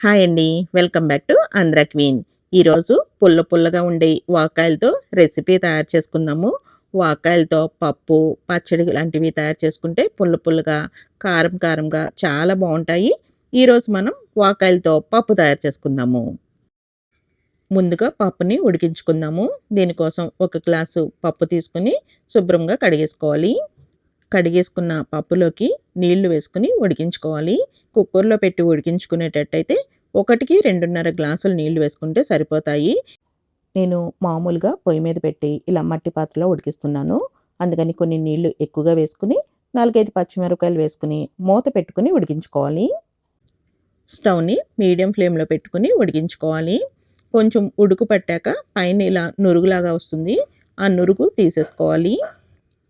Hi అండి. Welcome back to Andhra queen. ఈరోజు పుల్ల పుల్లగా ఉండే వాకాయలతో రెసిపీ తయారు చేసుకుందాము. వాకాయలతో పప్పు పచ్చడి లాంటివి తయారు చేసుకుంటే పుల్ల పుల్లగా కారం కారంగా చాలా బాగుంటాయి. ఈరోజు మనం వాకాయలతో పప్పు తయారు చేసుకుందాము. ముందుగా పప్పుని ఉడికించుకుందాము. దీనికోసం ఒక గ్లాసు పప్పు తీసుకుని శుభ్రంగా కడిగేసుకోవాలి. కడిగేసుకున్న పప్పులోకి నీళ్ళు వేసుకుని ఉడికించుకోవాలి. కుక్కర్లో పెట్టి ఉడికించుకునేటట్టయితే ఒకటికి రెండున్నర గ్లాసులు నీళ్ళు వేసుకుంటే సరిపోతాయి. నేను మామూలుగా పొయ్యి మీద పెట్టి ఇలా మట్టి పాత్రలో ఉడికిస్తున్నాను. అందుకని కొన్ని నీళ్ళు ఎక్కువగా వేసుకుని నాలుగైదు పచ్చిమిరపకాయలు వేసుకుని మూత పెట్టుకుని ఉడికించుకోవాలి. స్టవ్ని మీడియం ఫ్లేమ్లో పెట్టుకుని ఉడికించుకోవాలి. కొంచెం ఉడుకు పట్టాక పైన ఇలా నురుగులాగా వస్తుంది. ఆ నురుగు తీసేసుకోవాలి.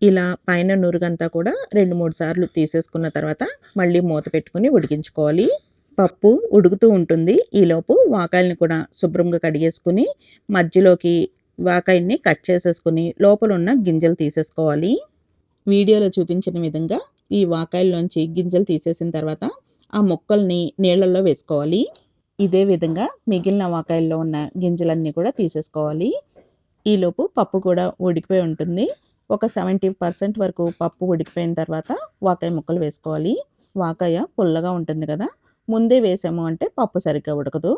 ఇలా పైన నురుగంతా కూడా రెండు మూడు సార్లు తీసేసుకున్న తర్వాత మళ్ళీ మూత పెట్టుకుని ఉడికించుకోవాలి. పప్పు ఉడుకుతూ ఉంటుంది. ఈలోపు వాకాయల్ని కూడా శుభ్రంగా కడిగేసుకుని మధ్యలోకి వాకాయల్ని కట్ చేసేసుకుని లోపల ఉన్న గింజలు తీసేసుకోవాలి. వీడియోలో చూపించిన విధంగా ఈ వాకాయల్లోంచి గింజలు తీసేసిన తర్వాత ఆ మొక్కల్ని నీళ్ళల్లో వేసుకోవాలి. ఇదే విధంగా మిగిలిన వాకాయల్లో ఉన్న గింజలన్నీ కూడా తీసేసుకోవాలి. ఈలోపు పప్పు కూడా ఉడికిపోయి ఉంటుంది. ఒక సెవెంటీ పర్సెంట్ వరకు పప్పు ఉడికిపోయిన తర్వాత వాకాయ ముక్కలు వేసుకోవాలి. వాకాయ పుల్లగా ఉంటుంది కదా ముందే వేసాము అంటే పప్పు సరిగ్గా ఉడకదు.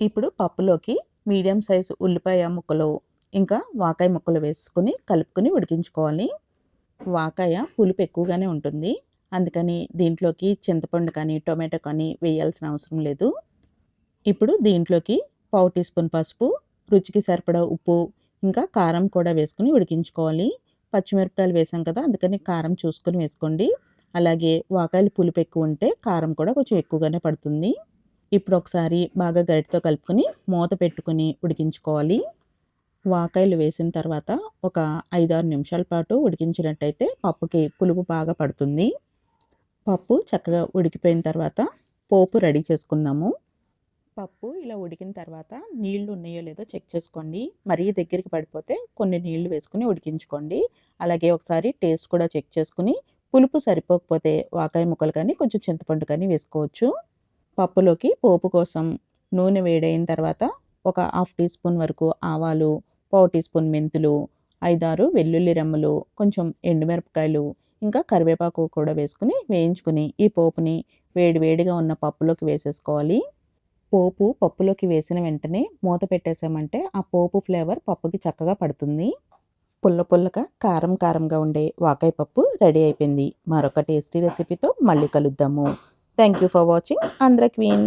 ఇప్పుడు పప్పులోకి మీడియం సైజు ఉల్లిపాయ ముక్కలు ఇంకా వాకాయ ముక్కలు వేసుకుని కలుపుకొని ఉడికించుకోవాలి. వాకాయ పులుపు ఎక్కువగానే ఉంటుంది. అందుకని దీంట్లోకి చింతపండు కానీ టొమాటో కానీ వేయాల్సిన అవసరం లేదు. ఇప్పుడు దీంట్లోకి పావు టీ స్పూన్ పసుపు రుచికి సరిపడా ఉప్పు ఇంకా కారం కూడా వేసుకుని ఉడికించుకోవాలి. పచ్చిమిరపకాయలు వేసాం కదా అందుకని కారం చూసుకొని వేసుకోండి. అలాగే వాకాయలు పులుపు ఎక్కువ ఉంటే కారం కూడా కొంచెం ఎక్కువగానే పడుతుంది. ఇప్పుడు ఒకసారి బాగా గరిటతో కలుపుకొని మూత పెట్టుకుని ఉడికించుకోవాలి. వాకాయలు వేసిన తర్వాత ఒక ఐదారు నిమిషాల పాటు ఉడికించినట్టయితే పప్పుకి పులుపు బాగా పడుతుంది. పప్పు చక్కగా ఉడికిపోయిన తర్వాత పోపు రెడీ చేసుకుందాము. పప్పు ఇలా ఉడికిన తర్వాత నీళ్ళు ఉన్నాయో లేదో చెక్ చేసుకోండి. మరీ దగ్గరికి పడిపోతే కొన్ని నీళ్ళు వేసుకుని ఉడికించుకోండి. అలాగే ఒకసారి టేస్ట్ కూడా చెక్ చేసుకుని పులుపు సరిపోకపోతే వాకాయ ముక్కలు కానీ కొంచెం చింతపండు కానీ వేసుకోవచ్చు. పప్పులోకి పోపు కోసం నూనె వేడైన తర్వాత ఒక హాఫ్ టీ స్పూన్ వరకు ఆవాలు పావు టీ స్పూన్ మెంతులు ఐదారు వెల్లుల్లి రెమ్మలు కొంచెం ఎండుమిరపకాయలు ఇంకా కరివేపాకు కూడా వేసుకుని వేయించుకుని ఈ పోపుని వేడి వేడిగా ఉన్న పప్పులోకి వేసేసుకోవాలి. పోపు పప్పులోకి వేసిన వెంటనే మూత పెట్టేసామంటే ఆ పోపు ఫ్లేవర్ పప్పుకి చక్కగా పడుతుంది. పుల్ల పుల్లగా కారం కారంగా ఉండే వాకాయ పప్పు రెడీ అయిపోయింది. మరొక టేస్టీ రెసిపీతో మళ్ళీ కలుద్దాము. Thank you for watching. Andhra queen.